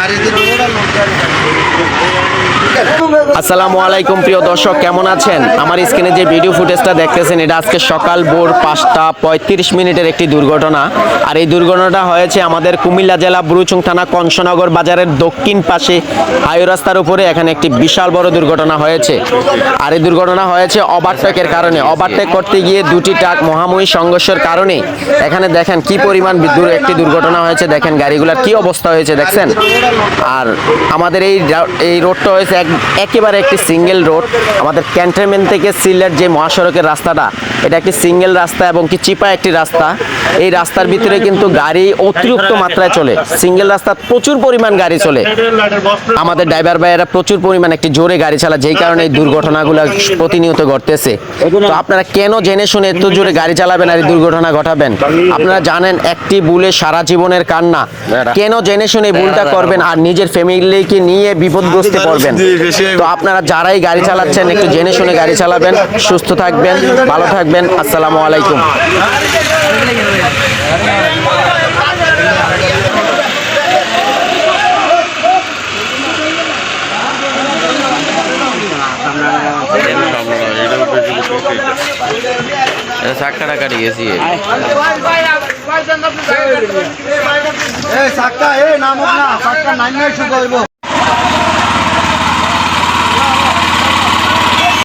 চারিদিন আসসালামু আলাইকুম প্রিয় দর্শক, কেমন আছেন? আমার স্ক্রিনে যে ভিডিও ফুটেজটা দেখতেছেন, এটা আজকে সকাল ভোর পাঁচটা পঁয়ত্রিশ মিনিটের একটি দুর্ঘটনা। আর এই দুর্ঘটনাটা হয়েছে আমাদের কুমিল্লা জেলা বুরুচুং থানা কংসনগর বাজারের দক্ষিণ পাশে। হাইওয়ে রাস্তার উপরে এখানে একটি বিশাল বড় দুর্ঘটনা হয়েছে। আর এই দুর্ঘটনা হয়েছে ওভারটেকের কারণে। ওভারটেক করতে গিয়ে দুটি ট্রাক মহাময়ী সংঘর্ষের কারণে। এখানে দেখেন কি পরিমাণ বিদ্যুৎ একটি দুর্ঘটনা হয়েছে। দেখেন গাড়িগুলোর কি অবস্থা হয়েছে, দেখছেন? আর আমাদের এই এই রোডটা হয়েছে এক- একেবারে একটি সিঙ্গেল রোড। আমাদের ক্যান্টনমেন্ট থেকে সিলেট যে মহাসড়কের রাস্তাটা এটা একটি সিঙ্গেল রাস্তা এবং কি চিপা একটি রাস্তা। এই রাস্তার ভিতরে কিন্তু গাড়ি অতিরিক্ত মাত্রায় চলে। সিঙ্গেল রাস্তা প্রচুর পরিমাণ গাড়ি চলে। আমাদের ড্রাইভার ভাইয়েরা প্রচুর পরিমাণ একটি জোরে গাড়ি চালায় যেই কারণে এই দুর্ঘটনাগুলো প্রতিনিয়ত ঘটতেছে। তো আপনারা কেন জেনে শুনে এত জোরে গাড়ি চালাবেন আর এই দুর্ঘটনা ঘটাবেন? আপনারা জানেন একটি ভুলে সারা জীবনের কান্না। কেন জেনে শুনে ভুলটা করবেন আর নিজের ফ্যামিলিকে নিয়ে বিপদগ্রস্ত পড়বেন? তো আপনারা যারাই গাড়ি চালাচ্ছেন একটু জেনে শুনে গাড়ি চালাবেন। সুস্থ থাকবেন ভালো থাকবেন। আসসালামু আলাইকুম। গেছি। সাক্কা এ নামক না সাক্কা নাইন করব।